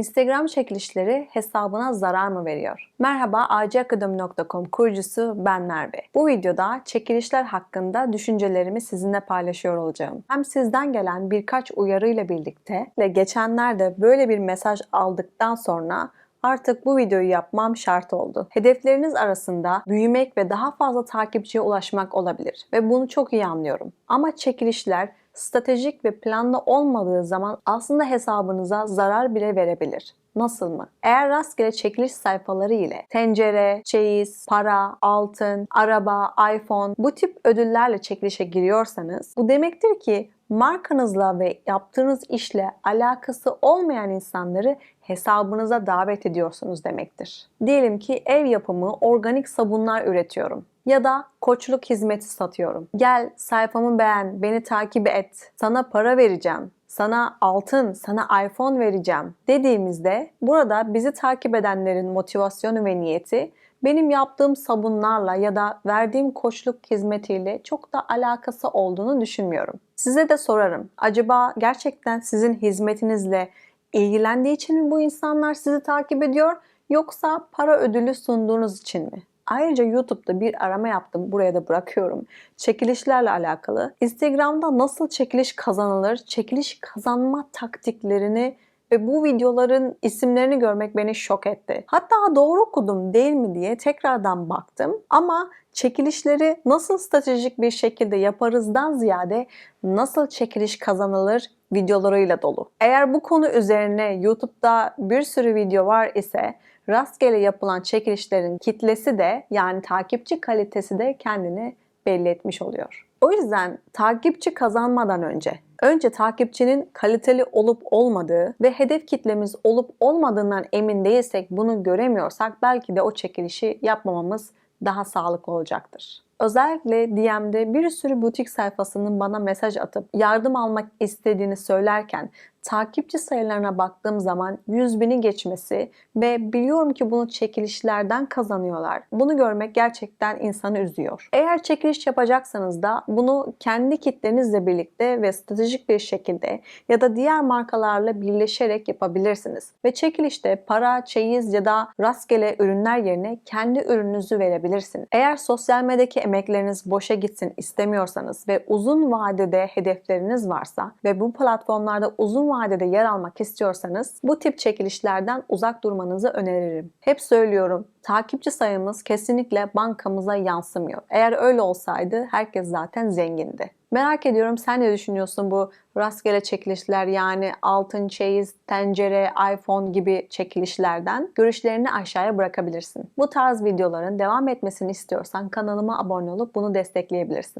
Instagram çekilişleri hesabına zarar mı veriyor? Merhaba, acakademi.com kurucusu ben Merve. Bu videoda çekilişler hakkında düşüncelerimi sizinle paylaşıyor olacağım. Hem sizden gelen birkaç uyarıyla birlikte ve geçenlerde böyle bir mesaj aldıktan sonra Artık bu videoyu yapmam şart oldu. Hedefleriniz arasında büyümek ve daha fazla takipçiye ulaşmak olabilir ve bunu çok iyi anlıyorum. Ama çekilişler stratejik ve planlı olmadığı zaman aslında hesabınıza zarar bile verebilir. Nasıl mı? Eğer rastgele çekiliş sayfaları ile tencere, çeyiz, para, altın, araba, iPhone bu tip ödüllerle çekilişe giriyorsanız bu demektir ki markanızla ve yaptığınız işle alakası olmayan insanları hesabınıza davet ediyorsunuz demektir. Diyelim ki ev yapımı organik sabunlar üretiyorum ya da koçluk hizmeti satıyorum. Gel sayfamı beğen, beni takip et, sana para vereceğim, sana altın, sana iPhone vereceğim dediğimizde burada bizi takip edenlerin motivasyonu ve niyeti benim yaptığım sabunlarla ya da verdiğim koçluk hizmetiyle çok da alakası olduğunu düşünmüyorum. Size de sorarım. Acaba gerçekten sizin hizmetinizle ilgilendiği için mi bu insanlar sizi takip ediyor yoksa para ödülü sunduğunuz için mi? Ayrıca YouTube'da bir arama yaptım. Buraya da bırakıyorum. Çekilişlerle alakalı. Instagram'da nasıl çekiliş kazanılır? Çekiliş kazanma taktiklerini ve bu videoların isimlerini görmek beni şok etti. Hatta doğru okudum değil mi diye tekrardan baktım ama çekilişleri nasıl stratejik bir şekilde yaparızdan ziyade nasıl çekiliş kazanılır videolarıyla dolu. Eğer bu konu üzerine YouTube'da bir sürü video var ise rastgele yapılan çekilişlerin kitlesi de yani takipçi kalitesi de kendini belli etmiş oluyor. O yüzden takipçi kazanmadan önce önce takipçinin kaliteli olup olmadığı ve hedef kitlemiz olup olmadığından emin değilsek bunu göremiyorsak belki de o çekilişi yapmamamız daha sağlıklı olacaktır. Özellikle DM'de bir sürü butik sayfasının bana mesaj atıp yardım almak istediğini söylerken takipçi sayılarına baktığım zaman 100 bini geçmesi ve biliyorum ki bunu çekilişlerden kazanıyorlar. Bunu görmek gerçekten insanı üzüyor. Eğer çekiliş yapacaksanız da bunu kendi kitlenizle birlikte ve stratejik bir şekilde ya da diğer markalarla birleşerek yapabilirsiniz. Ve çekilişte para, çeyiz ya da rastgele ürünler yerine kendi ürününüzü verebilirsiniz. Eğer sosyal medyadaki emekleriniz boşa gitsin istemiyorsanız ve uzun vadede hedefleriniz varsa ve bu platformlarda uzun vadede yer almak istiyorsanız bu tip çekilişlerden uzak durmanızı öneririm. Hep söylüyorum takipçi sayımız kesinlikle bankamıza yansımıyor. Eğer öyle olsaydı herkes zaten zengindi. Merak ediyorum sen ne düşünüyorsun bu rastgele çekilişler yani altın çeyiz, tencere, iPhone gibi çekilişlerden? Görüşlerini aşağıya bırakabilirsin. Bu tarz videoların devam etmesini istiyorsan kanalıma abone olup bunu destekleyebilirsin.